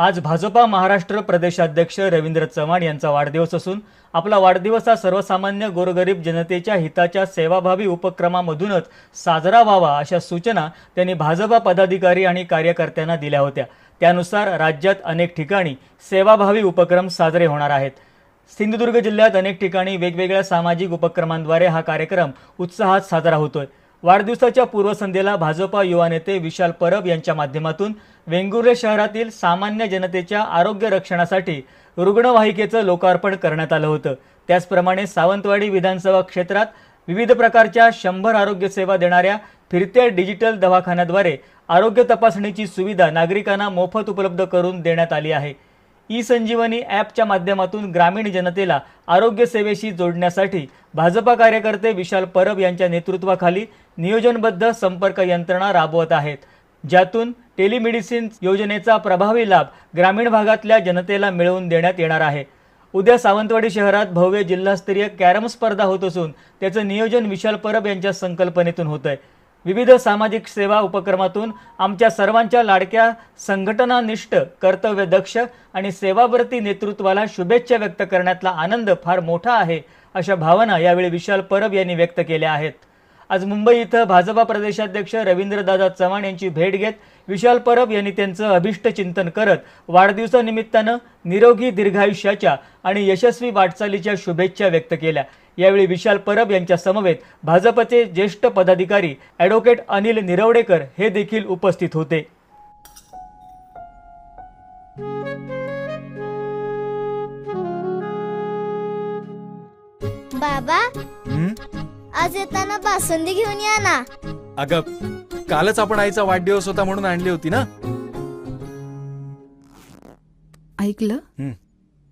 आज भाजपा महाराष्ट्र प्रदेशाध्यक्ष रवींद्र चव्हाण यांचा वाढदिवस असून आपला वाढदिवस हा सर्वसामान्य गोरगरीब जनतेच्या हिताच्या सेवाभावी उपक्रमामधूनच साजरा व्हावा अशा सूचना त्यांनी भाजपा पदाधिकारी आणि कार्यकर्त्यांना दिल्या होत्या. त्यानुसार राज्यात अनेक ठिकाणी सेवाभावी उपक्रम साजरे होणार आहेत. सिंधुदुर्ग जिल्ह्यात अनेक ठिकाणी वेगवेगळ्या सामाजिक उपक्रमांद्वारे हा कार्यक्रम उत्साहात साजरा होतोय. वाढदिवसाच्या पूर्वसंध्येला भाजपा युवा नेते विशाल परब यांच्या माध्यमातून वेंगुर्ले शहरातील सामान्य जनतेच्या आरोग्य रक्षणासाठी रुग्णवाहिकेचं लोकार्पण करण्यात आलं होतं. त्याचप्रमाणे सावंतवाडी विधानसभा क्षेत्रात विविध प्रकारच्या शंभर आरोग्य सेवा देणाऱ्या फिरत्या डिजिटल दवाखान्याद्वारे आरोग्य तपासणीची सुविधा नागरिकांना मोफत उपलब्ध करून देण्यात आली आहे. ई संजीवनी ॲपच्या माध्यमातून ग्रामीण जनतेला आरोग्य सेवेशी जोडण्यासाठी भाजपा कार्यकर्ते विशाल परब यांच्या नेतृत्वाखाली नियोजनबद्ध संपर्क यंत्रणा राबवत आहेत. ज्यातून टेलिमेडिसिन योजनेचा प्रभावी लाभ ग्रामीण भागातल्या जनतेला मिळवून देण्यात येणार आहे. उद्या सावंतवाडी शहरात भव्य जिल्हास्तरीय कॅरम स्पर्धा होत असून त्याचं नियोजन विशाल परब यांच्या संकल्पनेतून होत आहे विविध सामाजिक सेवा उपक्रमातून आमच्या सर्वांच्या लाडक्या संघटनानिष्ठ कर्तव्यदक्ष आणि सेवाव्रती नेतृत्वाला शुभेच्छा व्यक्त करण्यातला आनंद फार मोठा आहे अशा भावना यावेळी विशाल परब यांनी व्यक्त केल्या आहेत. आज मुंबई इथं भाजपा प्रदेशाध्यक्ष रवींद्रदादा चव्हाण यांची भेट घेत विशाल परब यांनी त्यांचं अभिष्ट चिंतन करत वाढदिवसानिमित्तानं निरोगी दीर्घायुष्याच्या आणि यशस्वी वाटचालीच्या शुभेच्छा व्यक्त केल्या. यावेळी विशाल परब यांच्या समवेत भाजपचे ज्येष्ठ पदाधिकारी ॲडव्होकेट अनिल निरवडेकर हे देखील उपस्थित होते बाबा हं? आज येताना बासुंदी घेऊन या ना अगं कालच आपण आईचा वाढदिवस होता म्हणून आणली होती ना ऐकलं हं.